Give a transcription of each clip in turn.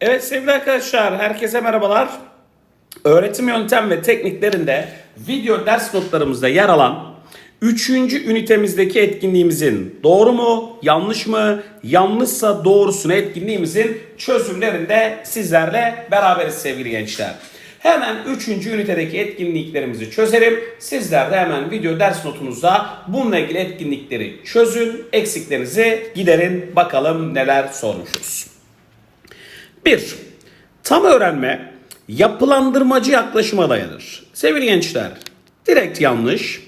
Evet sevgili arkadaşlar, herkese merhabalar. Öğretim yöntem ve tekniklerinde video ders notlarımızda yer alan 3. ünitemizdeki etkinliğimizin doğru mu, yanlış mı, yanlışsa doğrusunu etkinliğimizin çözümlerinde sizlerle beraberiz sevgili gençler. Hemen 3. ünitedeki etkinliklerimizi çözelim. Sizler de hemen video ders notunuzda bununla ilgili etkinlikleri çözün, eksiklerinizi giderin. Bakalım neler sormuşuz. 1. Tam öğrenme yapılandırmacı yaklaşıma dayanır. Sevgili gençler, direkt yanlış.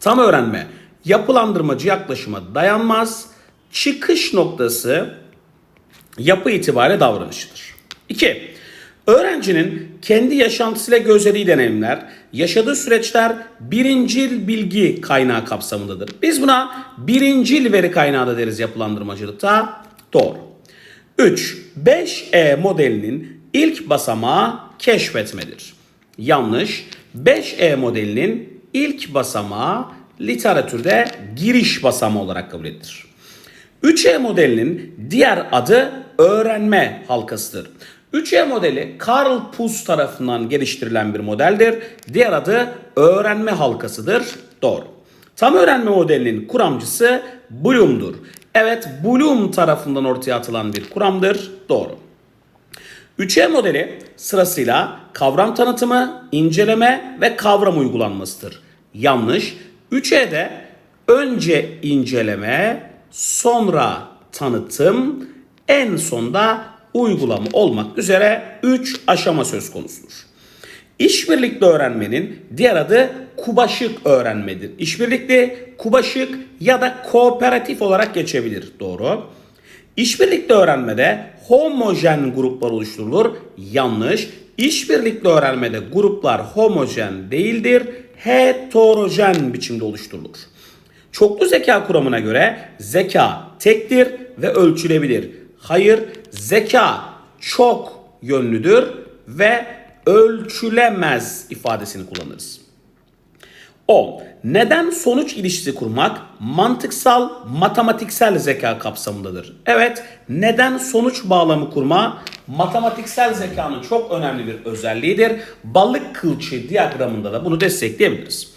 Tam öğrenme yapılandırmacı yaklaşıma dayanmaz. Çıkış noktası yapı itibariyle davranışıdır. 2. Öğrencinin kendi yaşantısıyla gözlediği deneyimler, yaşadığı süreçler birincil bilgi kaynağı kapsamındadır. Biz buna birincil veri kaynağı da deriz yapılandırmacılıkta. Doğru. 3. 5E modelinin ilk basamağı keşfetmedir. Yanlış. 5E modelinin ilk basamağı literatürde giriş basamağı olarak kabul edilir. 3E modelinin diğer adı öğrenme halkasıdır. 3E modeli Karl Puz tarafından geliştirilen bir modeldir. Diğer adı öğrenme halkasıdır. Doğru. Tam öğrenme modelinin kuramcısı Bloom'dur. Evet Bloom tarafından ortaya atılan bir kuramdır. Doğru. 3E modeli sırasıyla kavram tanıtımı, inceleme ve kavram uygulanmasıdır. Yanlış. 3E'de önce inceleme, sonra tanıtım, en sonda uygulama olmak üzere 3 aşama söz konusudur. İşbirlikli öğrenmenin diğer adı kubaşık öğrenmedir. İşbirlikli, kubaşık ya da kooperatif olarak geçebilir. Doğru. İşbirlikli öğrenmede homojen gruplar oluşturulur. Yanlış. İşbirlikli öğrenmede gruplar homojen değildir. Heterojen biçimde oluşturulur. Çoklu zeka kuramına göre zeka tektir ve ölçülebilir. Hayır, zeka çok yönlüdür ve ölçülemez ifadesini kullanırız. 10. Neden sonuç ilişkisi kurmak mantıksal, matematiksel zeka kapsamındadır. Evet, neden sonuç bağlamı kurma matematiksel zekanın çok önemli bir özelliğidir. Balık kılçığı diyagramında da bunu destekleyebiliriz.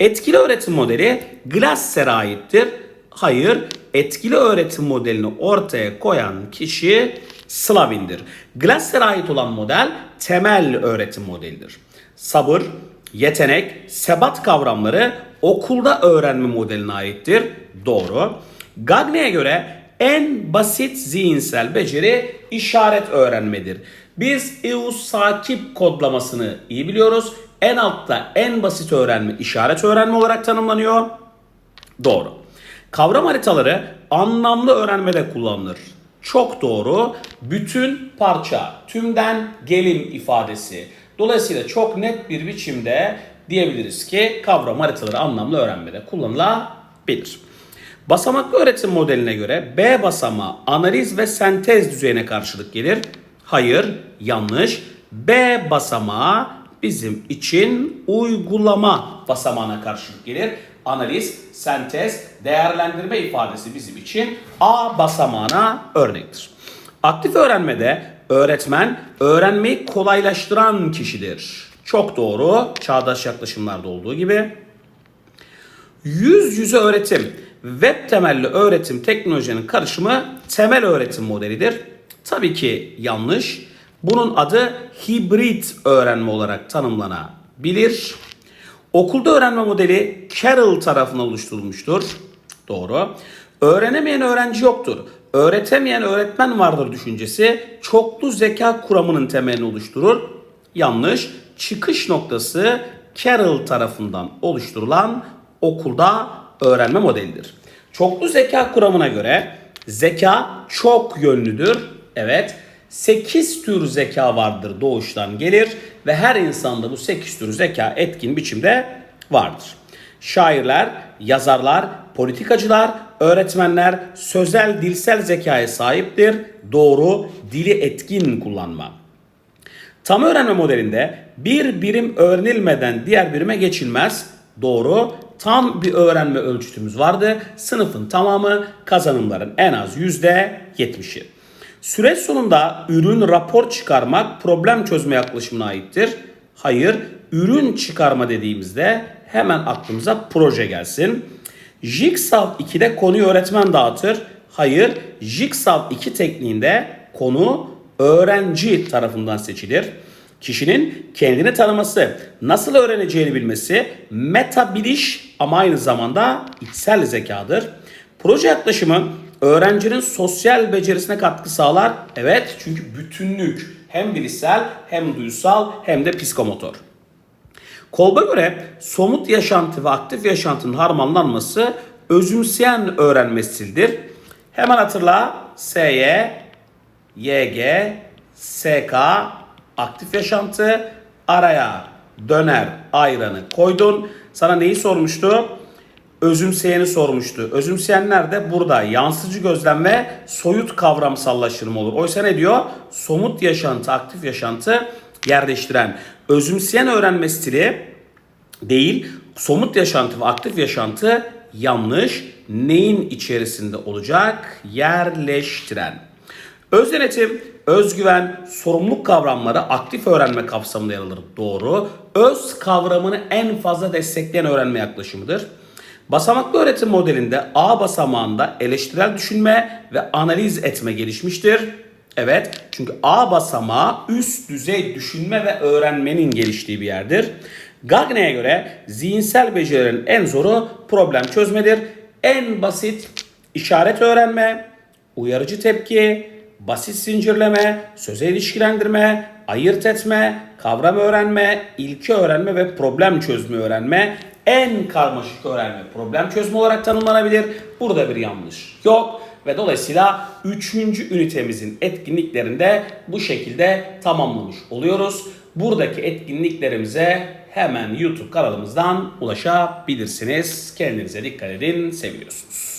Etkili öğretim modeli Glasser'e aittir. Hayır, etkili öğretim modelini ortaya koyan kişi Slavin'dir. Glasser'e ait olan model temel öğretim modelidir. Sabır, yetenek, sebat kavramları okulda öğrenme modeline aittir. Doğru. Gagne'ye göre en basit zihinsel beceri işaret öğrenmedir. Biz EUS sakip kodlamasını iyi biliyoruz. En altta en basit öğrenme işaret öğrenme olarak tanımlanıyor. Doğru. Kavram haritaları anlamlı öğrenmede kullanılır. Çok doğru. Bütün parça, tümden gelim ifadesi. Dolayısıyla çok net bir biçimde diyebiliriz ki kavram haritaları anlamlı öğrenmede kullanılabilir. Basamaklı öğretim modeline göre B basamağı analiz ve sentez düzeyine karşılık gelir. Hayır, yanlış. B basamağı bizim için uygulama basamağına karşılık gelir. Analiz, sentez, değerlendirme ifadesi bizim için A basamağına örnektir. Aktif öğrenmede öğretmen öğrenmeyi kolaylaştıran kişidir. Çok doğru. Çağdaş yaklaşımlarda olduğu gibi. Yüz yüze öğretim, web temelli öğretim teknolojinin karışımı temel öğretim modelidir. Tabii ki yanlış. Bunun adı hibrit öğrenme olarak tanımlanabilir. Okulda öğrenme modeli Carroll tarafından oluşturulmuştur. Doğru. Öğrenemeyen öğrenci yoktur. Öğretemeyen öğretmen vardır düşüncesi çoklu zeka kuramının temelini oluşturur. Yanlış. Çıkış noktası Carroll tarafından oluşturulan okulda öğrenme modelidir. Çoklu zeka kuramına göre zeka çok yönlüdür. Evet. 8 tür zeka vardır doğuştan gelir ve her insanda bu 8 tür zeka etkin biçimde vardır. Şairler, yazarlar, politikacılar, öğretmenler sözel dilsel zekaya sahiptir. Doğru, dili etkin kullanma. Tam öğrenme modelinde bir birim öğrenilmeden diğer birime geçilmez. Doğru. Tam bir öğrenme ölçütümüz vardı. Sınıfın tamamı kazanımların en az %70'i. Süreç sonunda ürün rapor çıkarmak problem çözme yaklaşımına aittir. Hayır, ürün çıkarma dediğimizde hemen aklımıza proje gelsin. Jigsaw 2'de konuyu öğretmen dağıtır. Hayır, Jigsaw 2 tekniğinde konu öğrenci tarafından seçilir. Kişinin kendini tanıması, nasıl öğreneceğini bilmesi meta biliş ama aynı zamanda içsel zekadır. Proje yaklaşımı öğrencinin sosyal becerisine katkı sağlar. Evet çünkü bütünlük hem bilişsel hem duysal hem de psikomotor. Kolba göre somut yaşantı ve aktif yaşantının harmanlanması özümseyen öğrenme stilidir. Hemen hatırla SY, YG, SK, aktif yaşantı, araya döner ayranı koydun. Sana neyi sormuştu? Özümseyeni sormuştu. Özümseyen nerede? Burada. Yansıcı gözlem ve soyut kavramsallaştırma olur. Oysa ne diyor? Somut yaşantı, aktif yaşantı yer değiştiren. Özümseyen öğrenme stili değil, somut yaşantı ve aktif yaşantı yanlış. Neyin içerisinde olacak? Yerleştiren. Öz denetim, özgüven, sorumluluk kavramları aktif öğrenme kapsamında yer alır. Doğru. Öz kavramını en fazla destekleyen öğrenme yaklaşımıdır. Basamaklı öğretim modelinde A basamağında eleştirel düşünme ve analiz etme gelişmiştir. Evet, çünkü A basamağı üst düzey düşünme ve öğrenmenin geliştiği bir yerdir. Gagne'ye göre zihinsel becerilerin en zoru problem çözmedir. En basit işaret öğrenme, uyarıcı tepki, basit zincirleme, söze ilişkilendirme, ayırt etme, kavram öğrenme, ilke öğrenme ve problem çözme öğrenme en karmaşık öğrenme problem çözme olarak tanımlanabilir. Burada bir yanlış yok ve dolayısıyla 3. ünitemizin etkinliklerinde bu şekilde tamamlamış oluyoruz. Buradaki etkinliklerimize hemen YouTube kanalımızdan ulaşabilirsiniz. Kendinize dikkat edin. Seviyorsunuz.